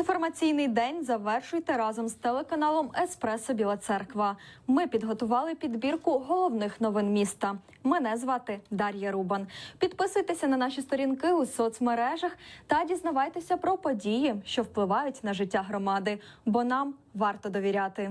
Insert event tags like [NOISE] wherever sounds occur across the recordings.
Інформаційний день завершуйте разом з телеканалом Еспресо Біла Церква. Ми підготували підбірку головних новин міста. Мене звати Дар'я Рубан. Підписуйтеся на наші сторінки у соцмережах та дізнавайтеся про події, що впливають на життя громади, бо нам варто довіряти.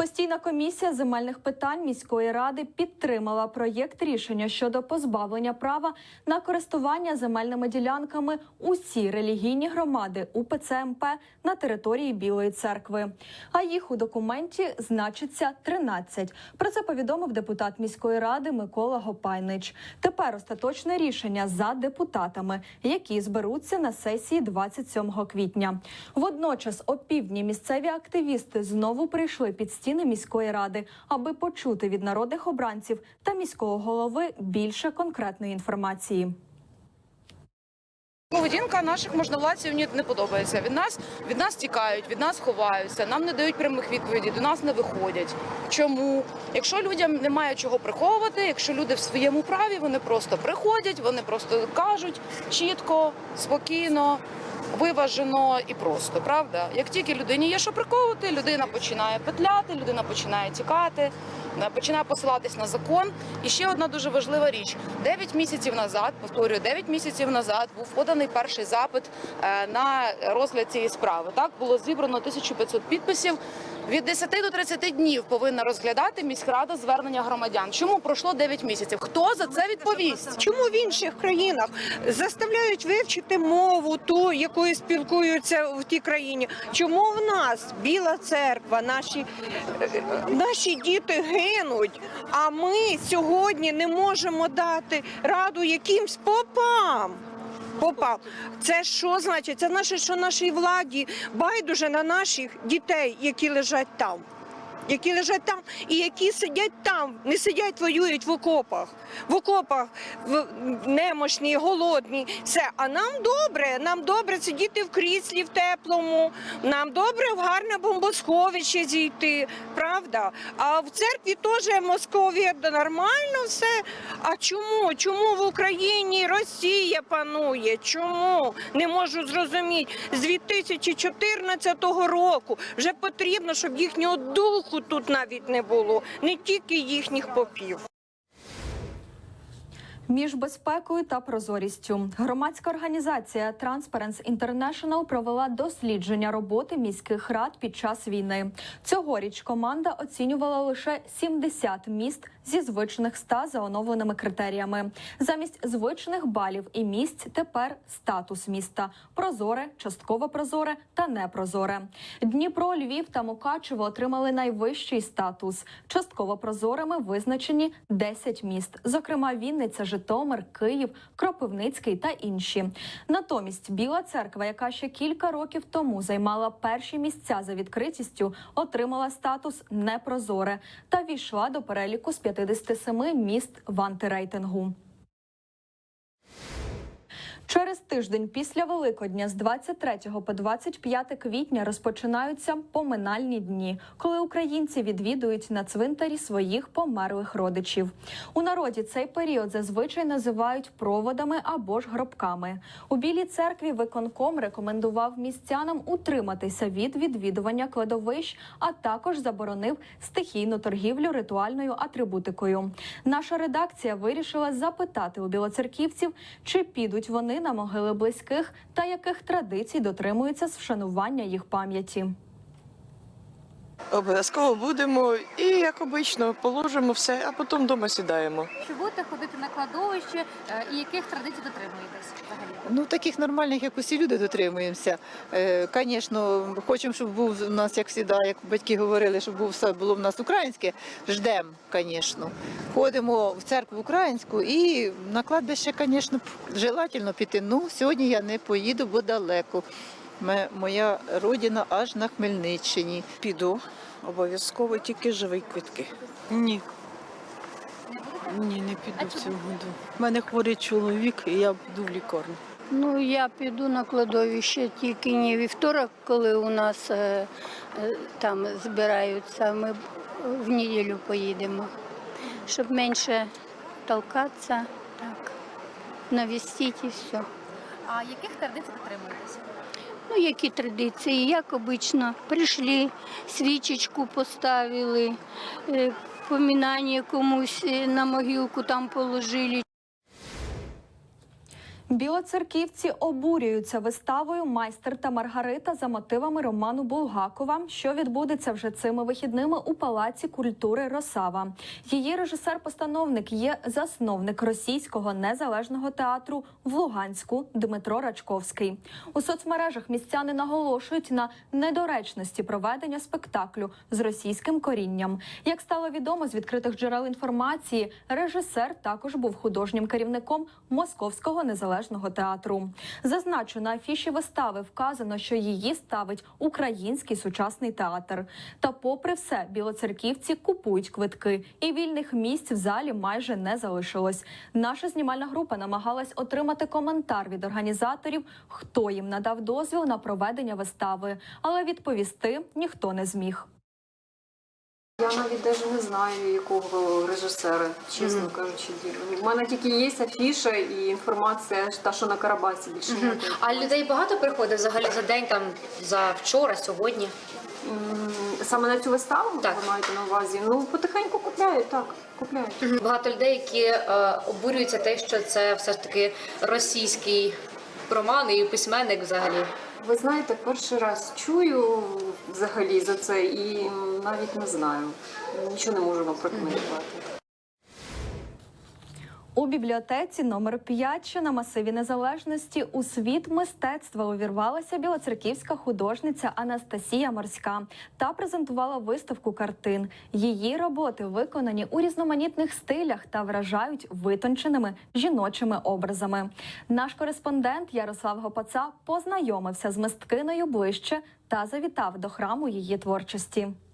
Постійна комісія земельних питань міської ради підтримала проєкт рішення щодо позбавлення права на користування земельними ділянками усі релігійні громади УПЦ МП на території Білої церкви. А їх у документі значиться 13. Про це повідомив депутат міської ради Микола Гопайнич. Тепер остаточне рішення за депутатами, які зберуться на сесії 27 квітня. Водночас, опівдні місцеві активісти знову прийшли під стіни міської ради, аби почути від народних обранців та міського голови більше конкретної інформації. Поведінка наших можновладців мені не подобається. Від нас від нас тікають, від нас ховаються, нам не дають прямих відповідей, до нас не виходять. Чому? Якщо людям немає чого приховувати, якщо люди в своєму праві, вони просто приходять, вони просто кажуть чітко, спокійно, виважено і просто, правда? Як тільки людині є що приховувати, людина починає петляти, людина починає тікати, починає посилатись на закон. І ще одна дуже важлива річ: 9 місяців назад, повторюю, 9 місяців назад був поданий перший запит е, на розгляд цієї справи. Так було зібрано 1500 підписів. Від 10 до 30 днів повинна розглядати міськрада звернення громадян. Чому пройшло 9 місяців? Хто за це відповість? Чому в інших країнах заставляють вивчити мову ту, якою спілкуються в тій країні? Чому в нас біла церква, наші, наші діти гинуть, а ми сьогодні не можемо дати раду якимсь попам? Попав. Це що значить? Це наше, що нашій владі байдуже на наших дітей, які лежать там. Які лежать там і які сидять там, не сидять, воюють в окопах. В окопах в немощні, голодні. Все. А нам добре, нам добре сидіти в кріслі в теплому, нам добре в гарне бомбосховище зійти, правда? А в церкві теж Московія нормально все. А чому? Чому в Україні Росія панує? Чому? Не можу зрозуміти. З 2014 року вже потрібно, щоб їхнього духу тут навіть не було, не тільки їхніх попів. Між безпекою та прозорістю громадська організація Transparency International провела дослідження роботи міських рад під час війни. Цьогоріч команда оцінювала лише 70 міст зі звичних 100 за оновленими критеріями. Замість звичних балів і місць тепер статус міста: прозоре, частково прозоре та непрозоре. Дніпро, Львів та Мукачево отримали найвищий статус. Частково прозорими визначені 10 міст, зокрема Вінниця, Житомир, Київ, Кропивницький та інші. Натомість Біла церква, яка ще кілька років тому займала перші місця за відкритістю, отримала статус непрозоре та війшла до переліку з 57 міст в антирейтингу. Через тиждень після Великодня з 23 по 25 квітня розпочинаються поминальні дні, коли українці відвідують на цвинтарі своїх померлих родичів. У народі цей період зазвичай називають проводами або ж гробками. У Білій церкві виконком рекомендував містянам утриматися від відвідування кладовищ, а також заборонив стихійну торгівлю ритуальною атрибутикою. Наша редакція вирішила запитати у білоцерківців, чи підуть вони на могили близьких та яких традицій дотримуються з вшанування їх пам'яті. Обов'язково будемо і, як обично, положимо все, а потім вдома сідаємо. Чи будете ходити на кладовище е, і яких традицій дотримуєтесь взагалі? Ну, таких нормальних, як усі люди, дотримуємося. Звісно, хочемо, щоб був у нас, як завжди, як батьки говорили, щоб був все було в нас українське. Ждемо, звісно. Ходимо в церкву українську і на кладбище, звісно, желательно піти. Ну, сьогодні я не поїду, бо далеко. Моя родина аж на Хмельниччині. Піду обов'язково тільки живі квитки. Ні. Ні, не піду в цьому году. У мене хворий чоловік, і я піду в лікарню. Ну, я піду на кладовище тільки не вівторок, коли у нас е, е, там збираються. Ми в неділю поїдемо, щоб менше толкатися, так, навістити і все. А яких традицій дотримуєтесь? Ну, які традиції, як обично, прийшли, свічечку поставили, е, помінання комусь е, на могилку там положили. Білоцерківці обурюються виставою Майстер та Маргарита за мотивами роману Булгакова, що відбудеться вже цими вихідними у Палаці культури Росава. Її режисер-постановник є засновник російського незалежного театру в Луганську Дмитро Рачковський. У соцмережах містяни наголошують на недоречності проведення спектаклю з російським корінням. Як стало відомо з відкритих джерел інформації, режисер також був художнім керівником Московського незалежного театру. Зазначу, на афіші вистави вказано, що її ставить український сучасний театр. Та, попри все, білоцерківці купують квитки, і вільних місць в залі майже не залишилось. Наша знімальна група намагалась отримати коментар від організаторів, хто їм надав дозвіл на проведення вистави, але відповісти ніхто не зміг. Я навіть навіть не знаю, якого режисера, чесно кажучи. У мене тільки є афіша і інформація, та що на Карабасі більше Мгм. ніякої. А людей багато приходить взагалі за день, там за вчора, сьогодні. М, Саме на цю виставу Так. ви маєте на увазі? Ну, потихеньку купляють, так, купляють. Багато людей, які е, обурюються те, що це все ж таки російський роман і письменник взагалі. Ви знаєте, перший раз чую взагалі за це і навіть не знаю. Нічого не можу вам прокоментувати. У бібліотеці номер 5, що на масиві незалежності, у світ мистецтва увірвалася білоцерківська художниця Анастасія Морська та презентувала виставку картин. Її роботи виконані у різноманітних стилях та вражають витонченими жіночими образами. Наш кореспондент Ярослав Гопаца познайомився з мисткиною ближче та завітав до храму її творчості. –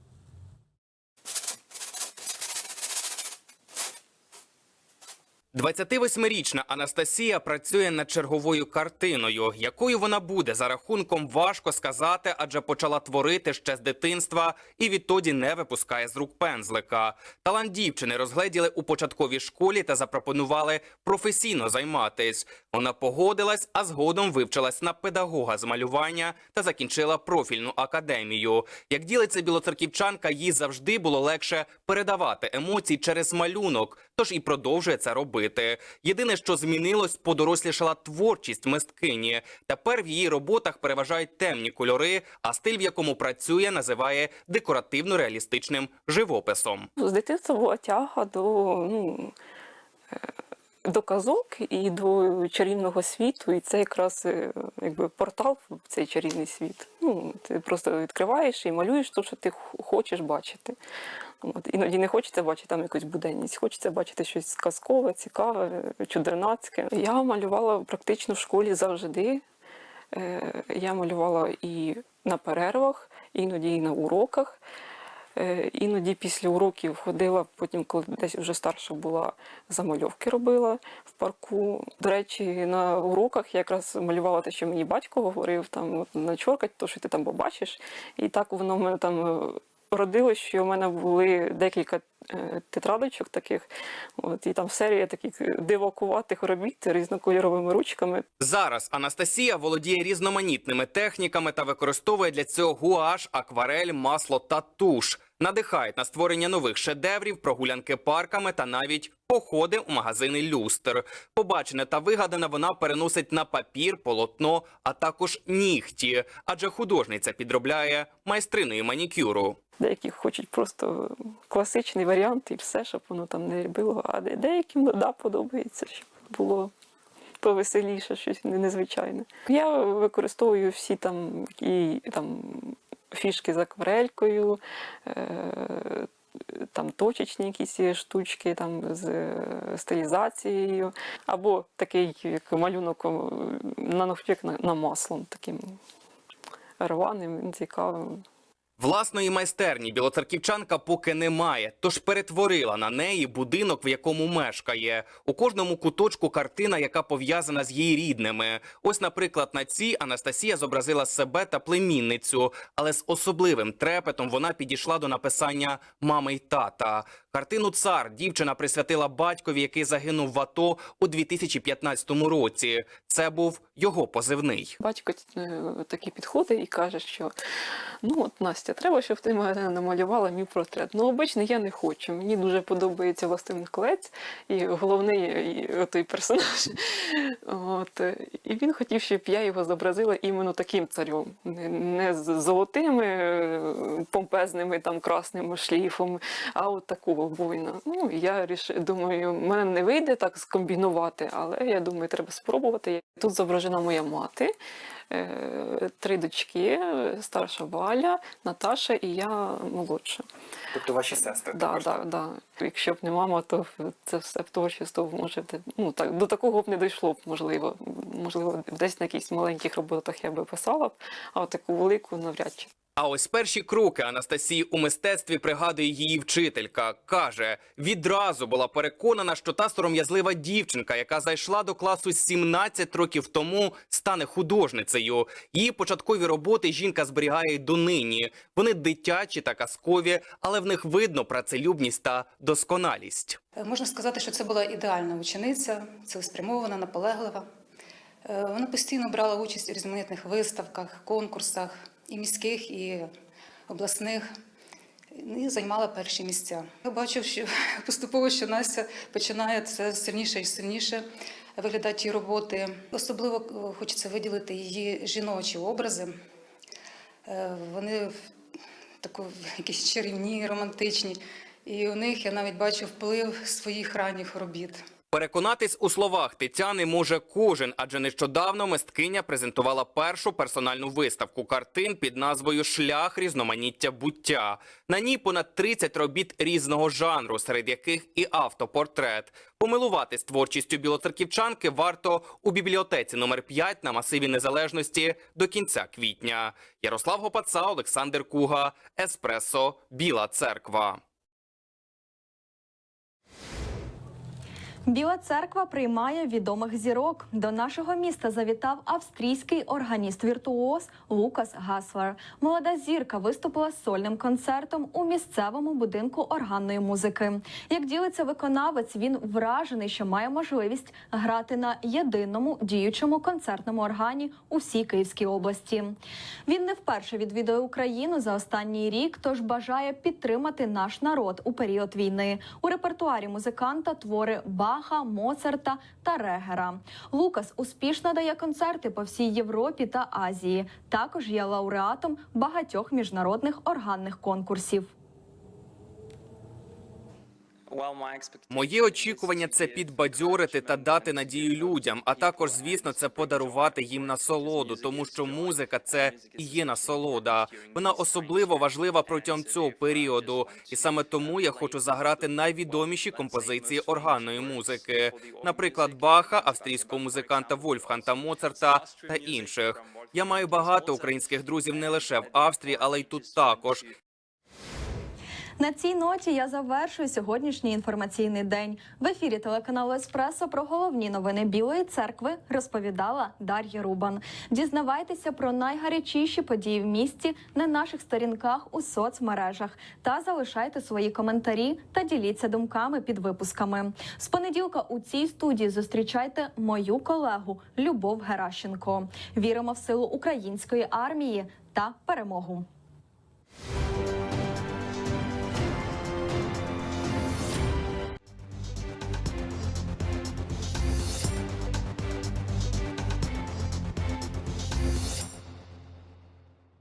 28-річна Анастасія працює над черговою картиною. Якою вона буде за рахунком важко сказати, адже почала творити ще з дитинства і відтоді не випускає з рук пензлика. Талант дівчини розгледіли у початковій школі та запропонували професійно займатись. Вона погодилась, а згодом вивчилась на педагога з малювання та закінчила профільну академію. Як ділиться білоцерківчанка, їй завжди було легше передавати емоції через малюнок, тож і продовжує це робити. Єдине, що змінилось, подорослішала творчість мисткині. Тепер в її роботах переважають темні кольори, а стиль, в якому працює, називає декоративно-реалістичним живописом. З дитинства була тяга до, ну, е, до казок і до чарівного світу. І це якраз е, якби портал в цей чарівний світ. Ну, ти просто відкриваєш і малюєш те, що ти хочеш бачити. От. Іноді не хочеться бачити там якусь буденність, хочеться бачити щось казкове, цікаве, чудернацьке. Я малювала практично в школі завжди. Е, Я малювала і на перервах, іноді і на уроках. Е, Іноді після уроків ходила, потім, коли десь вже старша була, замальовки робила в парку. До речі, на уроках я якраз малювала те, що мені батько говорив, там начоркать, то, що ти там побачиш. І так воно в мене там родилось, що в мене були декілька е, тетрадочок таких, от, і там серія таких дивакуватих робіт різнокольоровими ручками. Зараз Анастасія володіє різноманітними техніками та використовує для цього гуаш, акварель, масло та туш. Надихають на створення нових шедеврів, прогулянки парками та навіть походи у магазини люстр. Побачене та вигадане вона переносить на папір, полотно, а також нігті, адже художниця підробляє майстриною манікюру. Деякі хочуть просто класичний варіант і все, щоб воно там не було. А деяким ну, да, подобається, щоб було повеселіше, щось незвичайне. Я використовую всі там і там фішки з акварелькою. Е- там точечні якісь штучки там з е, стилізацією, або такий як малюнок на ногтик на, на маслом, таким рваним, цікавим. Власної майстерні білоцерківчанка поки немає, тож перетворила на неї будинок, в якому мешкає. У кожному куточку картина, яка пов'язана з її рідними. Ось, наприклад, на цій Анастасія зобразила себе та племінницю, але з особливим трепетом вона підійшла до написання мами й тата. Картину Цар дівчина присвятила батькові, який загинув в АТО у 2015 році. Це був його позивний. Батько е, таки підходить і каже, що ну от Настя, треба, щоб ти мене намалювала мій портрет. Ну, обично я не хочу. Мені дуже подобається Властив Миколець і головний і, той персонаж. [LAUGHS] От, е, і він хотів, щоб я його зобразила іменно таким царем, не, з золотими е, помпезними там красними шліфом, а от такого воїна. Ну, я ріш... думаю, мене не вийде так скомбінувати, але я думаю, треба спробувати. Тут зображена моя мати, е, три дочки, старша Валя, Наташа і я молодша. Тобто ваші сестри. Да, да, да. Якщо б не мама, то це все б творчество може ну так до такого б не дійшло б, можливо. Можливо, десь на якихось маленьких роботах я би писала б, а таку велику навряд чи. А ось перші кроки Анастасії у мистецтві пригадує її вчителька. Каже, відразу була переконана, що та сором'язлива дівчинка, яка зайшла до класу 17 років тому, стане художницею. Її початкові роботи жінка зберігає й донині. Вони дитячі та казкові, але в них видно працелюбність та досконалість. Е, Можна сказати, що це була ідеальна учениця, цілеспрямована, наполеглива. Е, Вона постійно брала участь у різноманітних виставках, конкурсах і міських, і обласних, і займала перші місця. Я бачив, що [LAUGHS] поступово, що Настя починає це сильніше і сильніше виглядати її роботи. Особливо е, хочеться виділити її жіночі образи. Е, Вони таку якісь чарівні, романтичні. І у них я навіть бачу вплив своїх ранніх робіт. Переконатись у словах Тетяни може кожен, адже нещодавно мисткиня презентувала першу персональну виставку картин під назвою Шлях різноманіття буття. На ній понад 30 робіт різного жанру, серед яких і автопортрет. Помилуватись творчістю білоцерківчанки варто у бібліотеці номер 5 на масиві незалежності до кінця квітня. Ярослав Гопаца, Олександр Куга, Еспресо, Біла Церква. Біла церква приймає відомих зірок. До нашого міста завітав австрійський органіст-віртуоз Лукас Гаслер. Молода зірка виступила з сольним концертом у місцевому будинку органної музики. Як ділиться виконавець, він вражений, що має можливість грати на єдиному діючому концертному органі у всій Київській області. Він не вперше відвідує Україну за останній рік, тож бажає підтримати наш народ у період війни. У репертуарі музиканта твори Баха, Моцарта та Регера. Лукас успішно дає концерти по всій Європі та Азії. Також є лауреатом багатьох міжнародних органних конкурсів. Мої очікування це підбадьорити та дати надію людям. А також, звісно, це подарувати їм насолоду, тому що музика це і є насолода. Вона особливо важлива протягом цього періоду, і саме тому я хочу заграти найвідоміші композиції органної музики, наприклад, Баха, австрійського музиканта Вольфганта Моцарта та інших. Я маю багато українських друзів не лише в Австрії, але й тут також. На цій ноті я завершую сьогоднішній інформаційний день. В ефірі телеканалу Еспресо про головні новини Білої церкви розповідала Дар'я Рубан. Дізнавайтеся про найгарячіші події в місті на наших сторінках у соцмережах та залишайте свої коментарі та діліться думками під випусками. З понеділка у цій студії зустрічайте мою колегу Любов Геращенко. Віримо в силу української армії та перемогу.